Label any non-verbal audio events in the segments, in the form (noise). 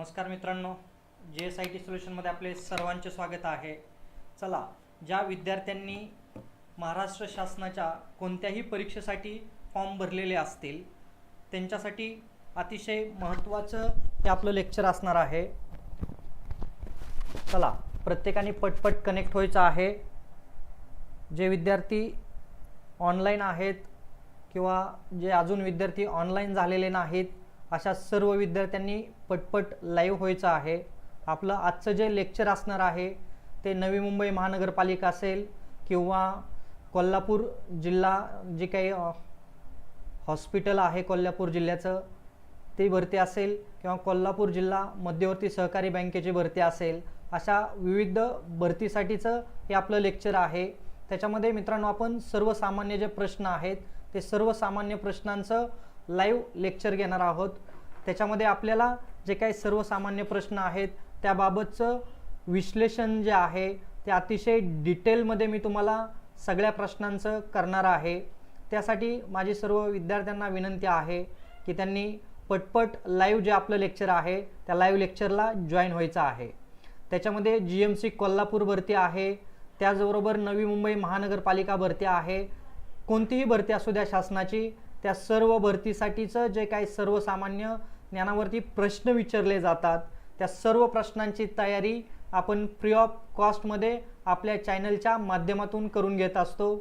नमस्कार मित्रांनो जे एस आय टी सोल्युशनमध्ये आपले सर्वांचे स्वागत आहे. चला ज्या विद्यार्थ्यांनी महाराष्ट्र शासनाच्या कोणत्याही परीक्षेसाठी फॉर्म भरलेले असतील त्यांच्यासाठी अतिशय महत्त्वाचं हे आपलं लेक्चर असणार आहे. चला प्रत्येकाने पटपट कनेक्ट व्हायचं आहे. जे विद्यार्थी ऑनलाईन आहेत किंवा जे अजून विद्यार्थी ऑनलाईन झालेले नाहीत अशा सर्व विद्यार्थ्यांनी पटपट लाईव्ह व्हायचं आहे. आपलं आजचं जे लेक्चर असणार आहे ते नवी मुंबई महानगरपालिका असेल किंवा कोल्हापूर जिल्हा जे काही हॉस्पिटल आहे कोल्हापूर जिल्ह्याचं ते भरती असेल किंवा कोल्हापूर जिल्हा मध्यवर्ती सहकारी बँकेची भरती असेल अशा विविध भरतीसाठीचं हे आपलं लेक्चर आहे. त्याच्यामध्ये मित्रांनो आपण सर्वसामान्य जे प्रश्न आहेत ते सर्वसामान्य प्रश्नांचं लाईव्ह लेक्चर घेणार आहोत. त्याच्यामध्ये आपल्याला जे काही सर्वसामान्य प्रश्न आहेत त्याबाबतचं विश्लेषण जे आहे ते अतिशय डिटेलमध्ये मी तुम्हाला सगळ्या प्रश्नांचं करणार आहे. त्यासाठी माझी सर्व विद्यार्थ्यांना विनंती आहे की त्यांनी पटपट लाईव्ह जे आपलं लेक्चर आहे त्या लाईव्ह लेक्चरला जॉईन व्हायचं आहे. त्याच्यामध्ये जी एम सी कोल्हापूर भरती आहे त्याचबरोबर नवी मुंबई महानगरपालिका भरती आहे. कोणतीही भरती असू द्या शासनाची त्या सर्व भरतीसाठीचं जे काही सर्वसामान्य ज्ञानावरती प्रश्न विचारले जातात त्या सर्व प्रश्नांची तयारी आपण फ्री ऑफ कॉस्टमध्ये आपल्या चॅनलच्या माध्यमातून करून घेत असतो.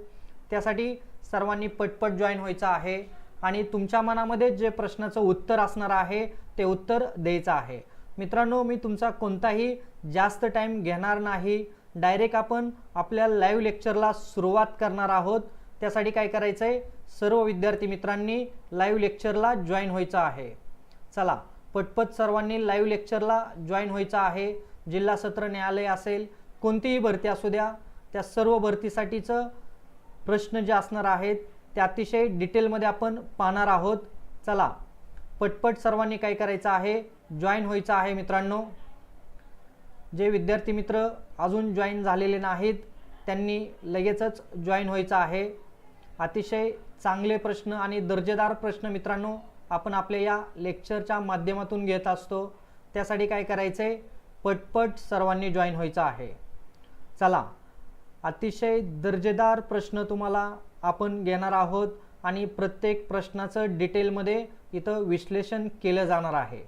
त्यासाठी सर्वांनी पटपट जॉईन व्हायचं आहे आणि तुमच्या मनामध्ये जे प्रश्नाचं उत्तर असणार आहे ते उत्तर द्यायचं आहे. मित्रांनो मी तुमचा कोणताही जास्त टाईम घेणार नाही. डायरेक्ट आपण आपल्या लाईव्ह लेक्चरला सुरुवात करणार आहोत. त्यासाठी काय करायचं आहे सर्व विद्यार्थी मित्रांनी लाईव्ह लेक्चरला जॉईन व्हायचं आहे. चला पटपट सर्वांनी लाईव्ह लेक्चरला जॉईन व्हायचं आहे. जिल्हा सत्र न्यायालय असेल कोणतीही भरती असू द्या त्या सर्व भरतीसाठीचं प्रश्न जे असणार आहेत ते अतिशय डिटेलमध्ये आपण पाहणार आहोत. चला पटपट सर्वांनी काय करायचं आहे जॉईन व्हायचं आहे मित्रांनो. जे विद्यार्थी मित्र अजून जॉईन झालेले नाहीत त्यांनी लगेचच जॉईन व्हायचं आहे. अतिशय चांगले प्रश्न आणि दर्जेदार प्रश्न मित्रांनो आपण आपल्या या लेक्चरच्या माध्यमातून घेत असतो. त्यासाठी काय करायचं आहे पटपट सर्वांनी जॉईन व्हायचं आहे. चला अतिशय दर्जेदार प्रश्न तुम्हाला आपण घेणार आहोत आणि प्रत्येक प्रश्नाचं डिटेलमध्ये इथं विश्लेषण केलं जाणार आहे.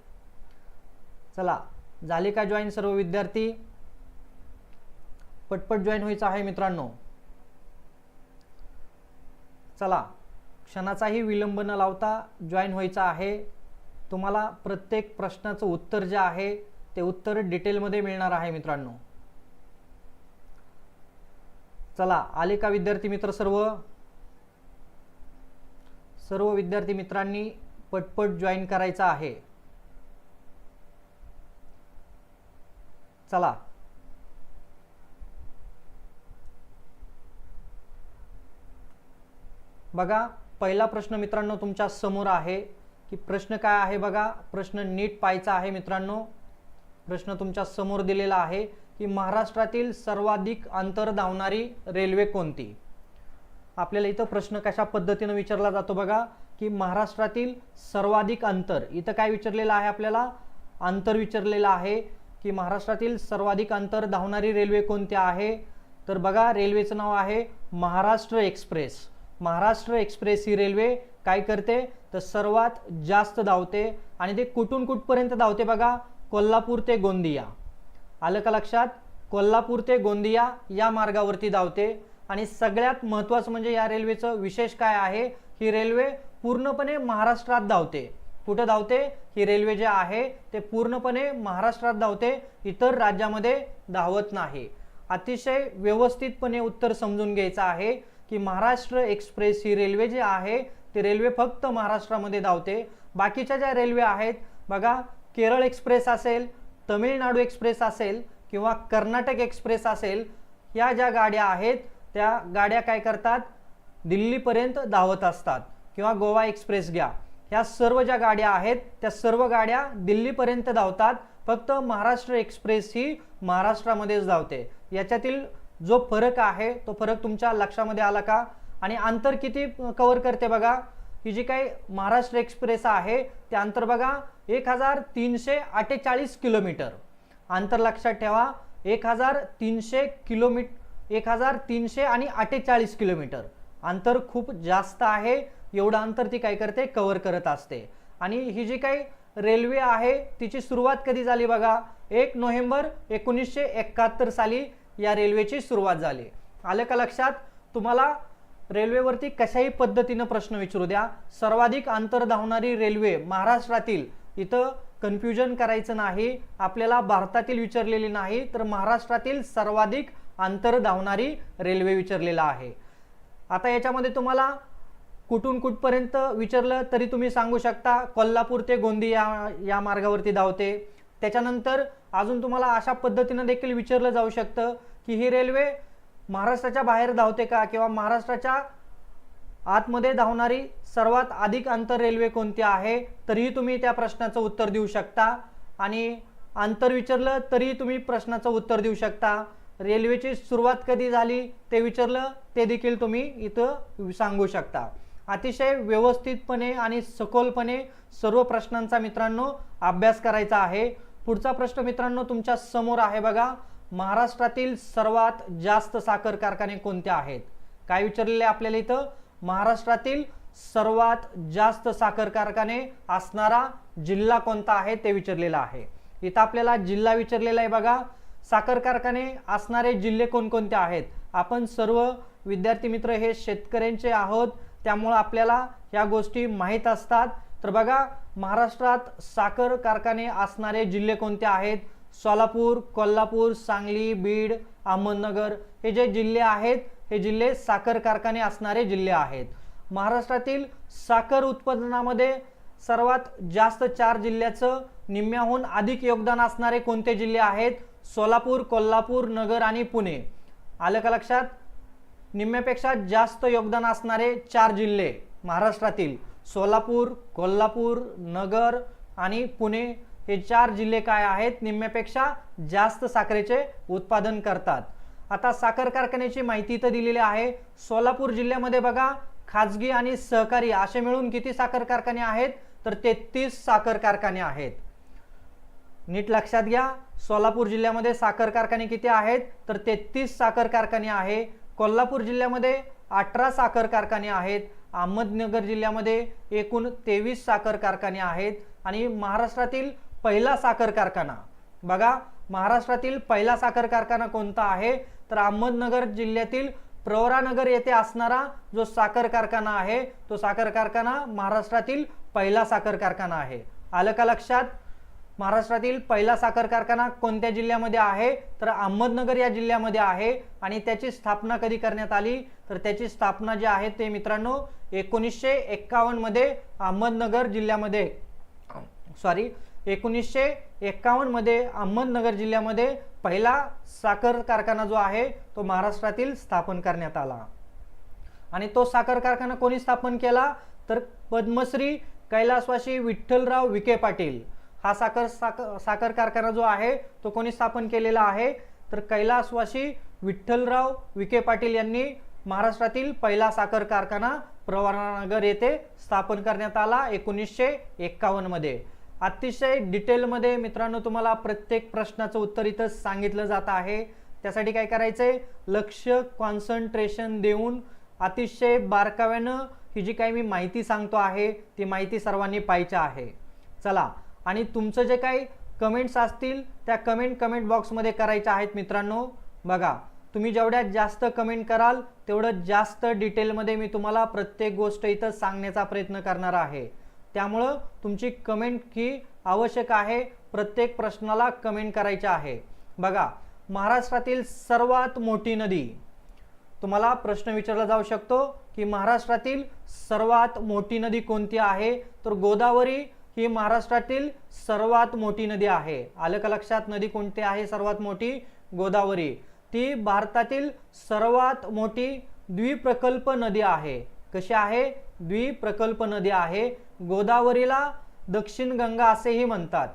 चला झाले का जॉईन सर्व विद्यार्थी? पटपट जॉईन व्हायचं आहे मित्रांनो. चला क्षणाचाही विलंब न लावता जॉईन व्हायचं आहे. तुम्हाला प्रत्येक प्रश्नाचं उत्तर जे आहे ते उत्तर डिटेलमध्ये मिळणार आहे मित्रांनो. चला आले का विद्यार्थी मित्र सर्व? सर्व विद्यार्थी मित्रांनी पटपट जॉईन करायचं आहे. चला बघा पहिला प्रश्न मित्रांनो तुमच्यासमोर आहे की प्रश्न काय आहे बघा? प्रश्न नीट पाहायचा आहे मित्रांनो. प्रश्न तुमच्यासमोर दिलेला आहे की महाराष्ट्रातील सर्वाधिक अंतर धावणारी रेल्वे कोणती? आपल्याला इथं प्रश्न कशा पद्धतीनं विचारला जातो बघा? की महाराष्ट्रातील सर्वाधिक अंतर इथं काय विचारलेलं आहे आपल्याला? अंतर विचारलेलं आहे की महाराष्ट्रातील सर्वाधिक अंतर धावणारी रेल्वे कोणती आहे? तर बघा रेल्वेचं नाव आहे महाराष्ट्र एक्सप्रेस. महाराष्ट्र एक्सप्रेस ही रेल्वे काय करते? तर सर्वात जास्त धावते आणि ते कुठून कुठपर्यंत धावते बघा? कोल्हापूर ते गोंदिया. आलं का लक्षात? कोल्हापूर ते गोंदिया या मार्गावरती धावते. आणि सगळ्यात महत्त्वाचं म्हणजे या रेल्वेचं विशेष काय आहे? ही रेल्वे पूर्णपणे महाराष्ट्रात धावते. कुठं धावते? ही रेल्वे जे आहे ते पूर्णपणे महाराष्ट्रात धावते. इतर राज्यामध्ये धावत नाही. अतिशय व्यवस्थितपणे उत्तर समजून घ्यायचं आहे. की महाराष्ट्र एक्सप्रेस ही रेल्वे जी आहे ती रेल्वे फक्त महाराष्ट्रामध्ये धावते. बाकीच्या ज्या रेल्वे आहेत बघा केरळ एक्सप्रेस असेल तमिळनाडू एक्सप्रेस असेल किंवा कर्नाटक एक्सप्रेस असेल या ज्या गाड्या आहेत त्या गाड्या काय करतात? दिल्लीपर्यंत धावत असतात किंवा गोवा एक्सप्रेस घ्या. ह्या सर्व ज्या गाड्या आहेत त्या सर्व गाड्या दिल्लीपर्यंत धावतात. फक्त महाराष्ट्र एक्सप्रेस ही महाराष्ट्रामध्येच धावते. याच्यातील जो फरक आहे तो फरक तुमच्या लक्षामध्ये आला का? आणि अंतर किती कवर करते बघा. ही जी काही महाराष्ट्र एक्सप्रेस आहे ते अंतर बघा. एक हजार तीनशे अठ्ठेचाळीस किलोमीटर. अंतर लक्षात ठेवा. एक हजार तीनशे किलोमीट एक हजार तीनशे आणि अठ्ठेचाळीस किलोमीटर. अंतर खूप जास्त आहे. एवढं अंतर ती काय करते? कवर करत असते. आणि ही जी काही रेल्वे आहे तिची सुरुवात कधी झाली बघा? एक नोव्हेंबर एकोणीसशे एकाहत्तर साली या रेल्वेची सुरुवात झाली. आलं का लक्षात? तुम्हाला रेल्वेवरती कशाही पद्धतीनं प्रश्न विचारू द्या. सर्वाधिक अंतर धावणारी रेल्वे महाराष्ट्रातील इथं कन्फ्युजन करायचं नाही. आपल्याला भारतातील विचारलेली नाही तर महाराष्ट्रातील सर्वाधिक अंतर धावणारी रेल्वे विचारलेला आहे. आता याच्यामध्ये तुम्हाला कुठून कुठपर्यंत विचारलं तरी तुम्ही सांगू शकता. कोल्हापूर ते गोंदी या या मार्गावरती धावते. त्याच्यानंतर अजून तुम्हाला अशा पद्धतीनं देखील विचारलं जाऊ शकतं की ही रेल्वे महाराष्ट्राच्या बाहेर धावते का किंवा महाराष्ट्राच्या आतमध्ये धावणारी सर्वात अधिक अंतर रेल्वे कोणती आहे तरीही तुम्ही त्या प्रश्नाचं उत्तर देऊ शकता. आणि अंतर विचारलं तरीही तुम्ही प्रश्नाचं उत्तर देऊ शकता. रेल्वेची सुरुवात कधी झाली ते विचारलं ते देखील तुम्ही इथं सांगू शकता. अतिशय व्यवस्थितपणे आणि सखोलपणे सर्व प्रश्नांचा मित्रांनो अभ्यास करायचा आहे. पुढचा प्रश्न मित्रांनो तुमच्यासमोर आहे बघा. महाराष्ट्रातील सर्वात जास्त साखर कारखाने कोणते आहेत? काय विचारलेले आपल्याला इथं? महाराष्ट्रातील सर्वात जास्त साखर कारखाने असणारा जिल्हा कोणता आहे ते विचारलेलं आहे. इथं आपल्याला जिल्हा विचारलेला आहे बघा. साखर कारखाने असणारे जिल्हे कोणकोणते आहेत? आपण सर्व विद्यार्थी मित्र हे शेतकऱ्यांचे आहोत. त्यामुळं आपल्याला या गोष्टी माहीत असतात. तर बघा महाराष्ट्रात साखर कारखाने असणारे जिल्हे कोणते आहेत? सोलापूर कोल्हापूर सांगली बीड अहमदनगर हे जे जिल्हे आहेत हे जिल्हे साखर कारखाने असणारे जिल्हे आहेत. महाराष्ट्रातील साखर उत्पादनामध्ये सर्वात जास्त चार जिल्ह्याचं निम्म्याहून अधिक योगदान असणारे कोणते जिल्हे आहेत? सोलापूर कोल्हापूर नगर आणि पुणे. आलं का लक्षात? निम्म्यापेक्षा जास्त योगदान असणारे चार जिल्हे महाराष्ट्रातील. सोलापूर कोल्हापूर नगर आणि पुणे हे चार जिल्हे काय आहेत? निम्म्यापेक्षा जास्त साखरेचे उत्पादन करतात. आता साखर कारखान्याची माहिती इथं दिलेली आहे. सोलापूर जिल्ह्यामध्ये बघा खाजगी आणि सहकारी असे मिळून किती साखर कारखाने आहेत? तर तेहतीस साखर कारखाने आहेत. नीट लक्षात घ्या सोलापूर जिल्ह्यामध्ये साखर कारखाने किती आहेत? तर तेहतीस साखर कारखाने आहे. कोल्हापूर जिल्ह्यामध्ये अठरा साखर कारखाने आहेत. अहमदनगर जिल्ह्यामध्ये एकूण तेवीस साखर कारखाने आहेत आणि महाराष्ट्रातील पहिला साखर कारखाना. बघा महाराष्ट्रातील पहिला साखर कारखाना कोणता आहे? तर अहमदनगर जिल्ह्यातील प्रवरानगर येथे असणारा जो साखर कारखाना आहे तो साखर कारखाना महाराष्ट्रातील पहिला साखर कारखाना आहे. आलं का लक्षात? महाराष्ट्रातील पहिला साखर कारखाना कोणत्या जिल्ह्यामध्ये आहे? तर अहमदनगर या जिल्ह्यामध्ये आहे आणि त्याची स्थापना कधी करण्यात आली? तर त्याची स्थापना जी आहे ते मित्रांनो एकोणीसशे एक्कावन्नमध्ये अहमदनगर जिल्ह्यामध्ये. सॉरी एकोणीसशे एक्कावन्नमध्ये अहमदनगर जिल्ह्यामध्ये पहिला साखर कारखाना जो आहे तो महाराष्ट्रातील स्थापन करण्यात आला. आणि तो साखर कारखाना कोणी स्थापन केला? तर पद्मश्री कैलासवासी विठ्ठलराव विखे पाटील. हा साखर साखर साखर कारखाना जो आहे तो कोणी स्थापन केलेला आहे? तर कैलासवासी विठ्ठलराव विखे पाटील यांनी महाराष्ट्रातील पहिला साखर कारखाना प्रवरानगर येथे स्थापन करण्यात आला एकोणीसशे एक्कावन्नमध्ये अतिशय डिटेलमध्ये मित्रांनो तुम्हाला प्रत्येक प्रश्नाचं उत्तर इथं सांगितलं जात आहे. त्यासाठी काय करायचं आहे लक्ष कॉन्सन्ट्रेशन देऊन अतिशय बारकाव्यानं ही जी काही मी माहिती सांगतो आहे ती माहिती सर्वांनी पाहिजे आहे. चला आणि तुमचं जे काही कमेंट्स असतील त्या कमेंट कमेंट बॉक्समध्ये करायच्या आहेत मित्रांनो. बघा तुम्ही जेवढ्या जास्त कमेंट कराल तेवढं जास्त डिटेलमध्ये मी तुम्हाला प्रत्येक गोष्ट इथं सांगण्याचा प्रयत्न करणार आहे. त्यामुळं तुमची कमेंट ही आवश्यक आहे प्रत्येक प्रश्नाला कमेंट करायचे आहे. बघा महाराष्ट्रातील सर्वात मोठी नदी. तुम्हाला प्रश्न विचारला जाऊ शकतो की महाराष्ट्रातील सर्वात मोठी नदी कोणती आहे? तर गोदावरी ही महाराष्ट्रातील सर्वात मोठी नदी आहे. आलं का लक्षात? नदी कोणती आहे? सर्वात मोठी? गोदावरी. ती भारतातील सर्वात मोठी द्विप्रकल्प नदी आहे. कशी आहे? द्विप्रकल्प नदी आहे. गोदावरीला दक्षिण गंगा असेही म्हणतात.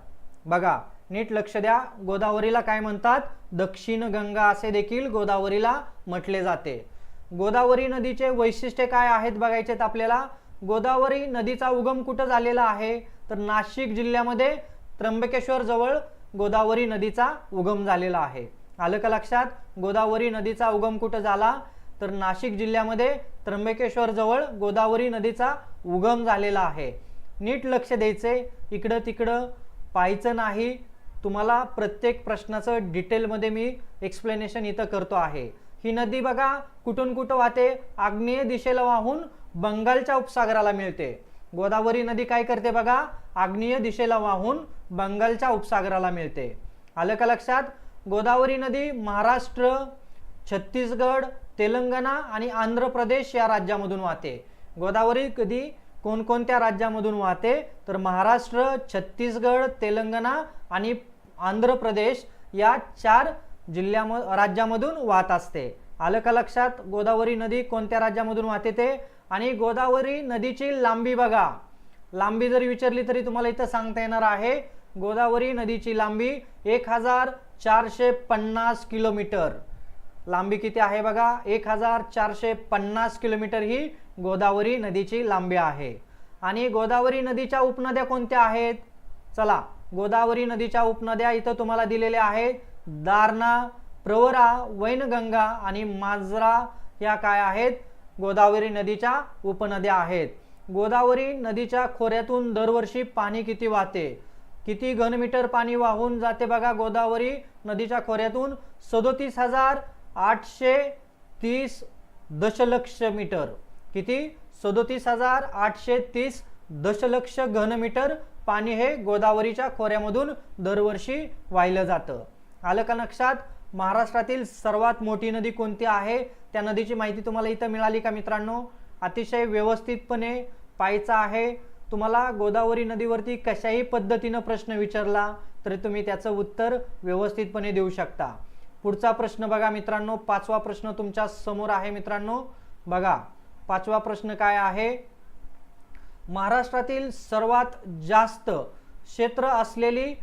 बघा नीट लक्ष द्या. गोदावरीला काय म्हणतात? दक्षिण गंगा असे देखील गोदावरीला म्हटले जाते. गोदावरी नदीचे वैशिष्ट्य काय आहेत बघायचे आपल्याला? गोदावरी नदीचा उगम कुठं झालेला आहे? तर नाशिक जिल्ह्यामध्ये त्र्यंबकेश्वर जवळ गोदावरी नदीचा उगम झालेला आहे. आलं का लक्षात? गोदावरी नदीचा उगम कुठं झाला? तर नाशिक जिल्ह्यामध्ये त्र्यंबकेश्वर जवळ गोदावरी नदीचा उगम झालेला आहे. नीट लक्ष द्यायचे. इकडं तिकडं पाहायचं नाही. तुम्हाला प्रत्येक प्रश्नाचं डिटेलमध्ये मी एक्सप्लेनेशन इथं करतो आहे. ही नदी बघा कुठून कुठं वाहते? आग्नेय दिशेला वाहून बंगालच्या उपसागराला मिळते. गोदावरी नदी काय करते बघा? आग्नेय दिशेला वाहून बंगालच्या उपसागराला मिळते. आलं का लक्षात? गोदावरी नदी महाराष्ट्र छत्तीसगड तेलंगणा आणि आंध्र प्रदेश या राज्यामधून वाहते. गोदावरी कधी कोणकोणत्या राज्यामधून वाहते? तर महाराष्ट्र छत्तीसगड तेलंगणा आणि आंध्र प्रदेश या चार जिल्ह्याम राज्यामधून वाहत असते. आलं का लक्षात? गोदावरी नदी कोणत्या राज्यामधून वाहते ते? आणि गोदावरी नदीची लांबी बघा. लांबी जरी विचारली तरी तुम्हाला इथं सांगता येणार आहे. गोदावरी नदीची लांबी एक हजार चारशे पन्नास किलोमीटर. लांबी किती आहे बघा? एक हजार चारशे पन्नास किलोमीटर ही गोदावरी नदीची लांबी आहे. आणि गोदावरी नदीच्या उपनद्या कोणत्या आहेत? चला गोदावरी नदीच्या उपनद्या इथं तुम्हाला दिलेल्या आहेत. दारणा प्रवरा वैनगंगा आणि मांजरा या काय आहेत? गोदावरी नदीच्या उपनद्या आहेत. गोदावरी नदीच्या खोऱ्यातून दरवर्षी पाणी किती वाहते? किती घनमीटर पाणी वाहून जाते बघा गोदावरी नदीच्या खोऱ्यातून? सदोतीस हजार आठशे तीस दशलक्ष मीटर. किती? सदोतीस हजार आठशे तीस दशलक्ष घनमीटर पाणी हे गोदावरीच्या खोऱ्यामधून दरवर्षी वाहिलं जातं. आलं का लक्षात? महाराष्ट्रातील सर्वात मोठी नदी कोणती आहे? त्या नदीची माहिती तुम्हाला इथं मिळाली का मित्रांनो? अतिशय व्यवस्थितपणे पाहायचं आहे. तुम्हाला गोदावरी नदीवरती कशाही पद्धतीनं प्रश्न विचारला तरी तुम्ही त्याचं उत्तर व्यवस्थितपणे देऊ शकता. पुढचा प्रश्न बघा मित्रांनो. पाचवा प्रश्न तुमच्यासमोर आहे मित्रांनो. बघा पाचवा प्रश्न काय आहे? महाराष्ट्रातील सर्वात जास्त क्षेत्र असलेली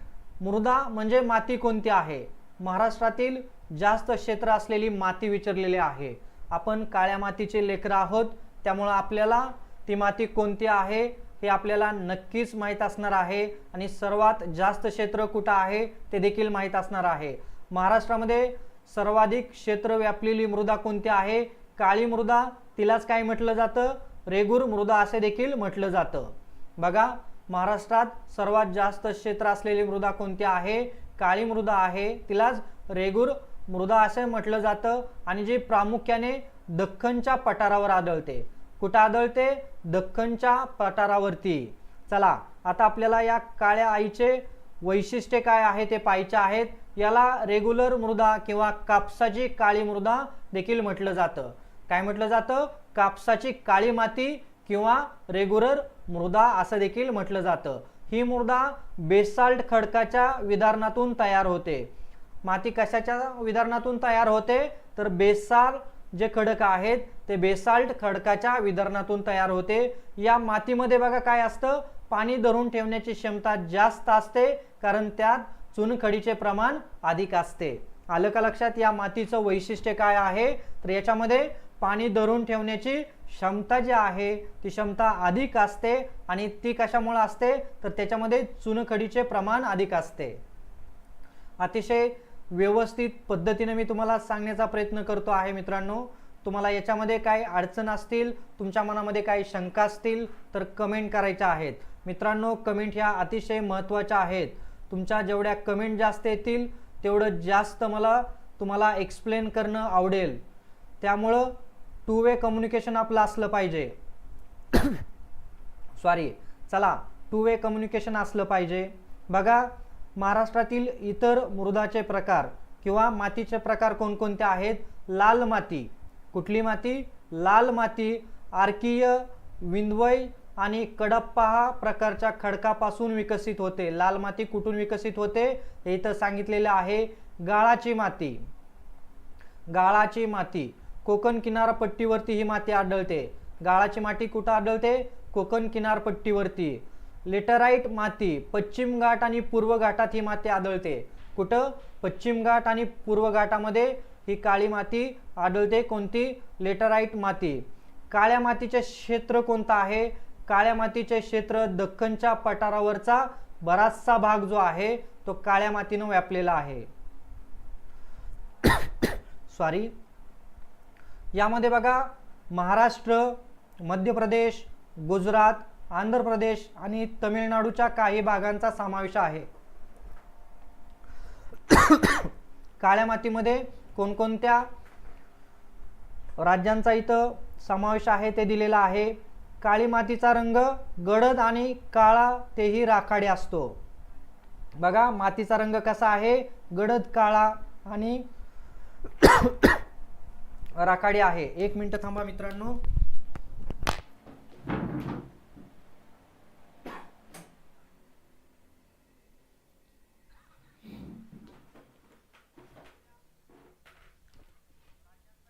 मृदा म्हणजे माती कोणती आहे? महाराष्ट्रातील जास्त क्षेत्र असलेली माती विचारलेली आहे. आपण काळ्या मातीचे लेकरं आहोत त्यामुळं आपल्याला ती माती कोणती आहे हे आपल्याला नक्कीच माहीत असणार आहे आणि सर्वात जास्त क्षेत्र कुठं आहे ते देखील माहीत असणार आहे. महाराष्ट्रामध्ये सर्वाधिक क्षेत्र व्यापलेली मृदा कोणती आहे काळी मृदा तिलाच काय म्हटलं जातं रेगूर मृदा असे देखील म्हटलं जातं. बघा महाराष्ट्रात सर्वात जास्त क्षेत्र असलेली मृदा कोणती आहे काळी मृदा आहे तिलाच रेगूर मृदा असे म्हटलं जातं आणि जी प्रामुख्याने दख्खनच्या पठारावर आदळते. कुठं आदळते? दख्खनच्या पठारावरती. चला आता आपल्याला या काळ्या आईचे वैशिष्ट्य काय आहे ते पाहायचे आहेत. याला रेग्युलर मृदा किंवा कापसाची काळी मृदा देखील म्हटलं जातं. काय म्हटलं जातं? कापसाची काळी माती किंवा रेग्युलर मृदा असं देखील म्हटलं जातं. ही मृदा बेसाल्ट खडकाच्या विधारणातून तयार होते. माती कशाच्या विधारणातून तयार होते? तर बेसाल जे खडक आहेत ते बेसाल्ट खडकाच्या विधारणातून तयार होते. या मातीमध्ये बघा काय असतं? पाणी धरून ठेवण्याची क्षमता जास्त असते कारण त्यात चुनखडीचे प्रमाण अधिक असते. आलं का लक्षात? या मातीचं वैशिष्ट्य काय आहे? तर याच्यामध्ये पाणी धरून ठेवण्याची क्षमता जी आहे ती क्षमता अधिक असते आणि ती कशामुळे असते? तर त्याच्यामध्ये चुनखडीचे प्रमाण अधिक असते. अतिशय व्यवस्थित पद्धतीने मी तुम्हाला सांगण्याचा प्रयत्न करतो आहे मित्रांनो. तुम्हाला याच्यामध्ये काय अडचण असतील तुमच्या मनामध्ये काही शंका असतील तर कमेंट करायच्या आहेत. मित्रांनो कमेंट ह्या अतिशय महत्त्वाच्या आहेत. तुमच्या जेवढ्या कमेंट जास्त येतील तेवढं जास्त मला तुम्हाला एक्सप्लेन करणं आवडेल. त्यामुळं टू वे कम्युनिकेशन आपलं असलं पाहिजे. (coughs) सॉरी चला टू वे कम्युनिकेशन असलं पाहिजे. बघा महाराष्ट्रातील इतर मृदाचे प्रकार किंवा मातीचे प्रकार कोणकोणते आहेत? लाल माती. कुठली माती? लाल माती आर्कीय विंदवय आणि कडप्पा हा प्रकारच्या खडकापासून विकसित होते. लाल माती कुठून विकसित होते? हे इथं सांगितलेलं आहे. गाळाची माती. गाळाची माती. कोकण किनारपट्टीवरती ही माती आढळते. गाळाची माती कुठं आढळते? कोकण किनारपट्टीवरती. लेटराईट माती पश्चिम घाट आणि पूर्व घाटात ही माती आढळते. कुठं? पश्चिम घाट आणि पूर्व घाटामध्ये ही काळी माती आढळते. कोणती? लेटराईट माती. काळ्या मातीचे क्षेत्र कोणतं आहे? काळ्या मातीचे क्षेत्र दख्खनच्या पठारावरचा बराचसा भाग जो आहे तो काळ्या मातीनं व्यापलेला आहे. (coughs) सॉरी यामध्ये बघा महाराष्ट्र मध्य प्रदेश गुजरात आंध्र प्रदेश आणि तमिळनाडूच्या काही भागांचा समावेश आहे. काळ्या मातीमध्ये कोणकोणत्या राज्यांचा इथं समावेश आहे ते दिलेला आहे. काळी मातीचा रंग गडद आणि काळा तेही राखाडी असतो. बघा मातीचा रंग कसा आहे? गडद काळा आणि राखाडी आहे. एक मिनटं थांबा मित्रांनो.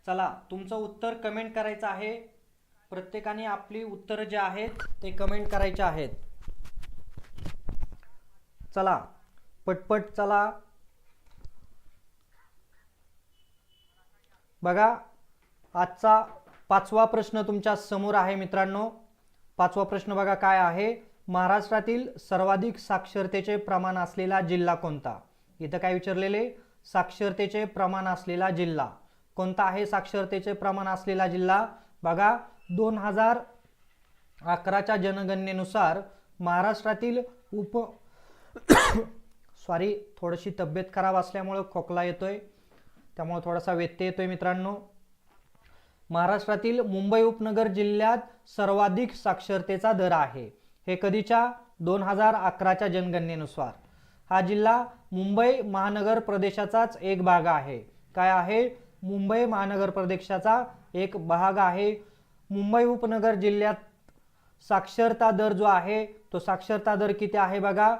चला तुमचं उत्तर कमेंट करायचं आहे. प्रत्येकाने आपली उत्तरं जे आहेत ते कमेंट करायचे आहेत. चला पटपट चला. बघा आजचा पाचवा प्रश्न तुमच्यासमोर आहे मित्रांनो. पाचवा प्रश्न बघा काय आहे? महाराष्ट्रातील सर्वाधिक साक्षरतेचे प्रमाण असलेला जिल्हा कोणता? इथं काय विचारलेले? साक्षरतेचे प्रमाण असलेला जिल्हा. कोणता आहे साक्षरतेचे प्रमाण असलेला जिल्हा? बघा दोन हजार अकराच्या जनगणनेनुसार महाराष्ट्रातील उप (coughs) सॉरी थोडीशी तब्येत खराब असल्यामुळं खोकला येतोय. त्यामुळे थोडासा व्यत्यय येतोय मित्रांनो. महाराष्ट्रातील मुंबई उपनगर जिल्ह्यात सर्वाधिक साक्षरतेचा दर आहे. हे कधीच्या? दोन हजार अकराच्या जनगणनेनुसार. हा जिल्हा मुंबई महानगर प्रदेशाचाच एक भाग आहे. काय आहे? मुंबई महानगर प्रदेशाचा एक भाग आहे. मुंबई उपनगर जिल्ह्यात साक्षरता दर जो आहे तो साक्षरता दर किती आहे बघा?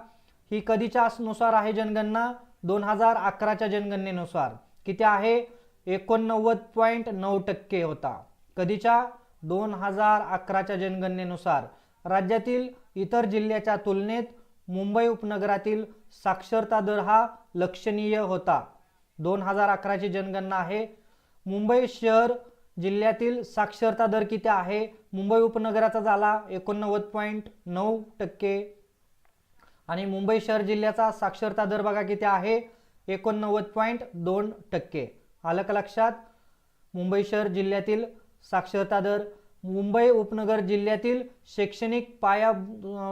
ही कधीच्या नुसार आहे जनगणना? दोन हजार अकराच्या जनगणनेनुसार. किती आहे? एकोणनव्वद पॉईंट नऊ टक्के होता. कधीच्या? दोन हजार अकराच्या जनगणनेनुसार. राज्यातील इतर जिल्ह्याच्या तुलनेत मुंबई उपनगरातील साक्षरता दर हा लक्षणीय होता. दोन हजार अकराची जनगणना आहे. मुंबई शहर जिल्ह्यातील साक्षरता दर किती आहे? मुंबई उपनगराचा झाला एकोणनव्वद पॉईंट नऊ टक्के. आणि मुंबई शहर जिल्ह्याचा साक्षरता दर बघा किती आहे? एकोणनव्वद पॉईंट दोन टक्के. आलं का लक्षात? मुंबई शहर जिल्ह्यातील साक्षरता दर. मुंबई उपनगर जिल्ह्यातील शैक्षणिक पाया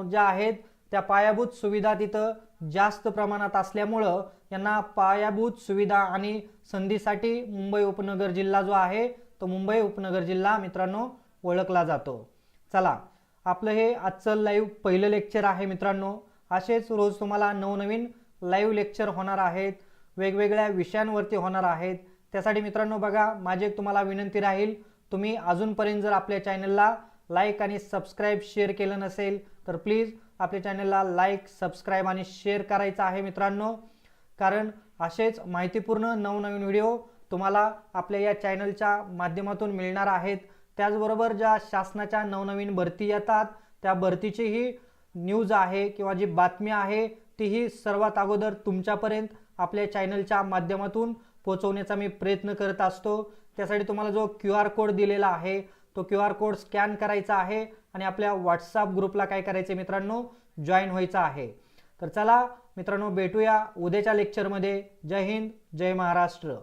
ज्या आहेत त्या पायाभूत सुविधा तिथं जास्त प्रमाणात असल्यामुळं यांना पायाभूत सुविधा आणि संधीसाठी मुंबई उपनगर जिल्हा जो आहे तो मुंबई उपनगर जिल्हा मित्रांनो ओळखला जातो. चला आपलं हे आजचं लाईव्ह पहिलं लेक्चर आहे मित्रांनो. असेच रोज तुम्हाला नवनवीन लाईव्ह लेक्चर होणार आहेत. वेगवेगळ्या विषयांवरती होणार आहेत. त्यासाठी मित्रांनो बघा माझी एक तुम्हाला विनंती राहील. तुम्ही अजूनपर्यंत जर आपल्या चॅनलला लाईक आणि सबस्क्राईब शेअर केलं नसेल तर प्लीज आपल्या चॅनलला लाईक सबस्क्राईब आणि शेअर करायचं आहे मित्रांनो. कारण असेच माहितीपूर्ण नवनवीन व्हिडिओ तुम्हाला आपल्या या चॅनलच्या माध्यमातून मिळणार आहेत. त्याचबरोबर ज्या शासनाच्या नवनवीन भरती येतात त्या भरतीचीही न्यूज आहे किंवा जी बातमी आहे तीही सर्वात अगोदर तुमच्यापर्यंत आपल्या चॅनलच्या माध्यमातून पोचवण्याचा मी प्रयत्न करत असतो. त्यासाठी तुम्हाला जो क्यू आर कोड दिलेला आहे तो क्यू आर कोड स्कॅन करायचा आहे आणि आपल्या व्हॉट्सअप ग्रुपला काय करायचं मित्रांनो? जॉईन व्हायचं आहे. तर चला मित्रांनो भेटूया उद्याच्या लेक्चरमध्ये. जय हिंद जय महाराष्ट्र.